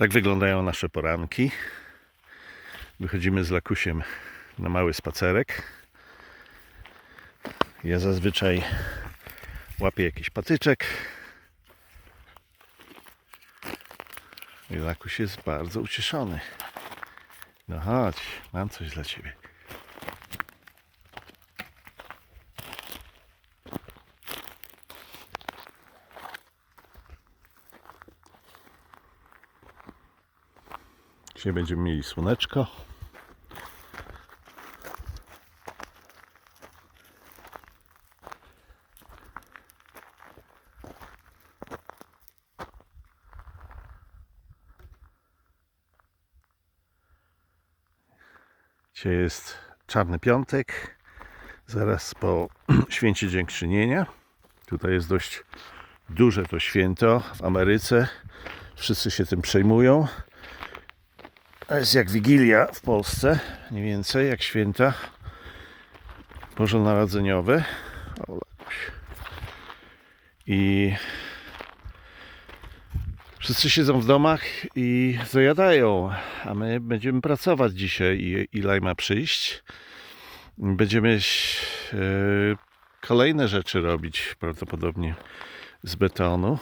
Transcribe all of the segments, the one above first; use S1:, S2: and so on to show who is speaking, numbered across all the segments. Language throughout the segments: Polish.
S1: Tak wyglądają nasze poranki. Wychodzimy z Lakusiem na mały spacerek. Ja zazwyczaj łapię jakiś patyczek. I Lakuś jest bardzo ucieszony. No chodź, mam coś dla ciebie. Dzisiaj będziemy mieli słoneczko. Dzisiaj jest czarny piątek, zaraz po święcie dziękczynienia. Tutaj jest dość duże to święto w Ameryce. Wszyscy się tym przejmują. To jest jak Wigilia w Polsce, mniej więcej jak święta bożonarodzeniowe. Lakuś. I wszyscy siedzą w domach i zajadają, a my będziemy pracować dzisiaj i Ilaj ma przyjść. Będziemy e, kolejne rzeczy robić prawdopodobnie z betonu.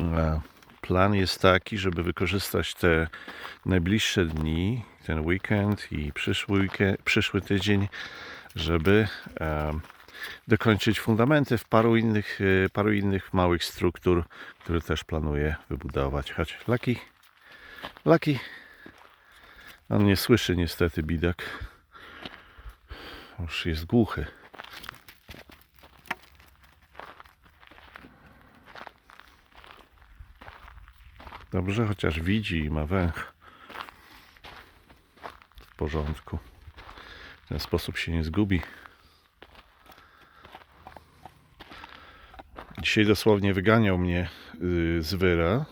S1: E, Plan jest taki, żeby wykorzystać te najbliższe dni, ten weekend i przyszły, weekend, przyszły tydzień, żeby dokończyć fundamenty w paru innych, e, paru innych małych struktur, które też planuję wybudować. Chodź, Laki, Laki. On nie słyszy niestety bidak. Już jest głuchy. Dobrze, chociaż widzi i ma węch. W porządku. W ten sposób się nie zgubi. Dzisiaj dosłownie wyganiał mnie yy, z wyra,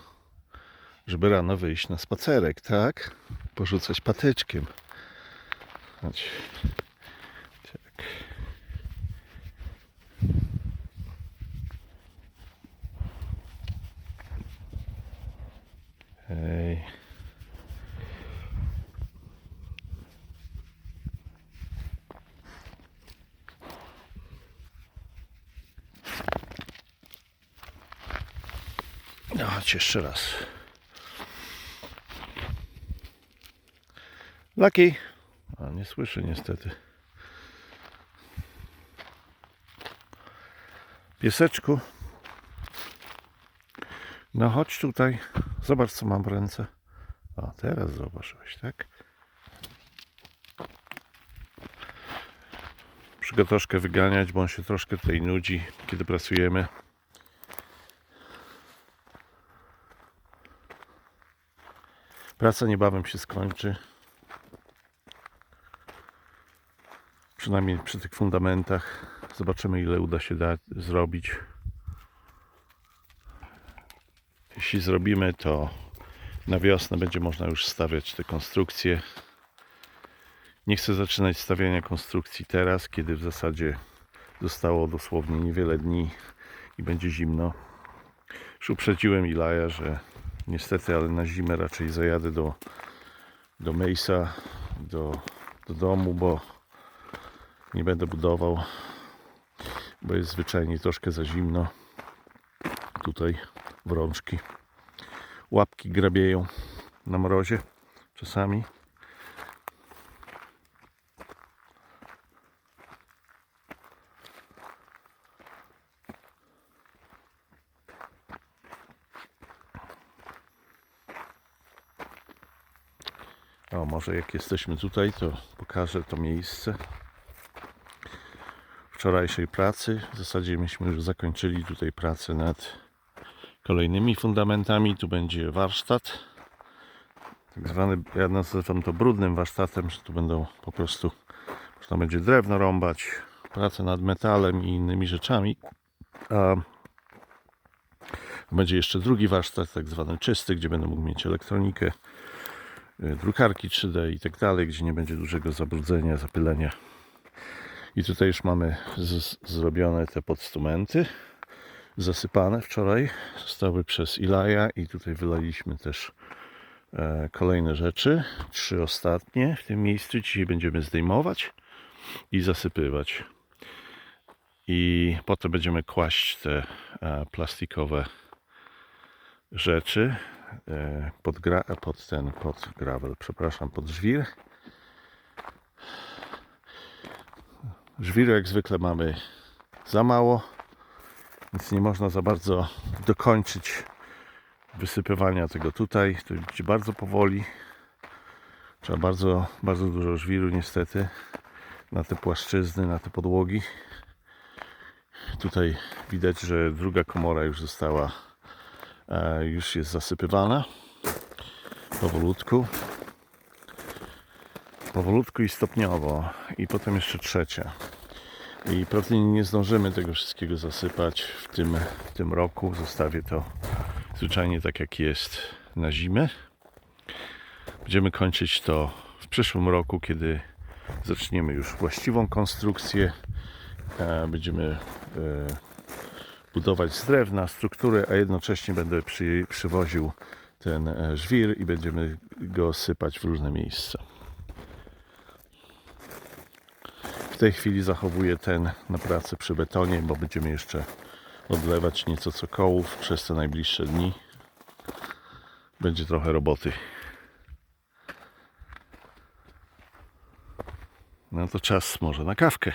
S1: żeby rano wyjść na spacerek, tak? Porzucać patyczkiem. Chodź. Tak. Hej. No, chodź jeszcze raz. Lucky. A nie słyszy niestety. Pieseczku. No chodź tutaj. Zobacz co mam w ręce. O, teraz zauważyłeś, tak? Muszę troszkę wyganiać, bo on się troszkę tutaj nudzi, kiedy pracujemy. Praca niebawem się skończy. Przynajmniej przy tych fundamentach. Zobaczymy ile uda się dać, zrobić. Jeśli zrobimy to na wiosnę, będzie można już stawiać te konstrukcje. Nie chcę zaczynać stawiania konstrukcji teraz, kiedy w zasadzie zostało dosłownie niewiele dni i będzie zimno. Już uprzedziłem Ilaja, że niestety, ale na zimę raczej zajadę do, do Mesa, do, do domu, bo nie będę budował, bo jest zwyczajnie troszkę za zimno. Tutaj w rączki. Łapki grabieją na mrozie czasami. O, może jak jesteśmy tutaj, to pokażę to miejsce wczorajszej pracy. W zasadzie myśmy już zakończyli tutaj pracę nad kolejnymi fundamentami. Tu będzie warsztat. Tak zwany, ja nazywam to brudnym warsztatem, że tu będą po prostu, można będzie drewno rąbać, pracę nad metalem i innymi rzeczami. A będzie jeszcze drugi warsztat, tak zwany czysty, gdzie będę mógł mieć elektronikę, y, drukarki 3D i tak dalej, gdzie nie będzie dużego zabrudzenia, zapylenia. I tutaj już mamy zrobione te podstumenty. Zasypane wczoraj. Zostały przez Ilaja i tutaj wylaliśmy też e, kolejne rzeczy. Trzy ostatnie w tym miejscu. Dzisiaj będziemy zdejmować i zasypywać. I potem będziemy kłaść te e, plastikowe rzeczy e, pod, gra, pod ten, pod gravel, przepraszam, pod żwir. Żwiru jak zwykle mamy za mało, więc nie można za bardzo dokończyć wysypywania tego tutaj. To będzie bardzo powoli. Trzeba bardzo, bardzo dużo żwiru niestety na te płaszczyzny, na te podłogi. Tutaj widać, że druga komora już została, e, już jest zasypywana powolutku. Powolutku i stopniowo. I potem jeszcze trzecia. I pewnie nie zdążymy tego wszystkiego zasypać w tym, w tym roku. Zostawię to zwyczajnie tak jak jest na zimę. Będziemy kończyć to w przyszłym roku, kiedy zaczniemy już właściwą konstrukcję. E, Będziemy e, budować z drewna strukturę, a jednocześnie będę przy, przywoził ten e, żwir i będziemy go sypać w różne miejsca. W tej chwili zachowuję ten na pracę przy betonie, bo będziemy jeszcze odlewać nieco cokołów przez te najbliższe dni. Będzie trochę roboty. No to czas może na kawkę.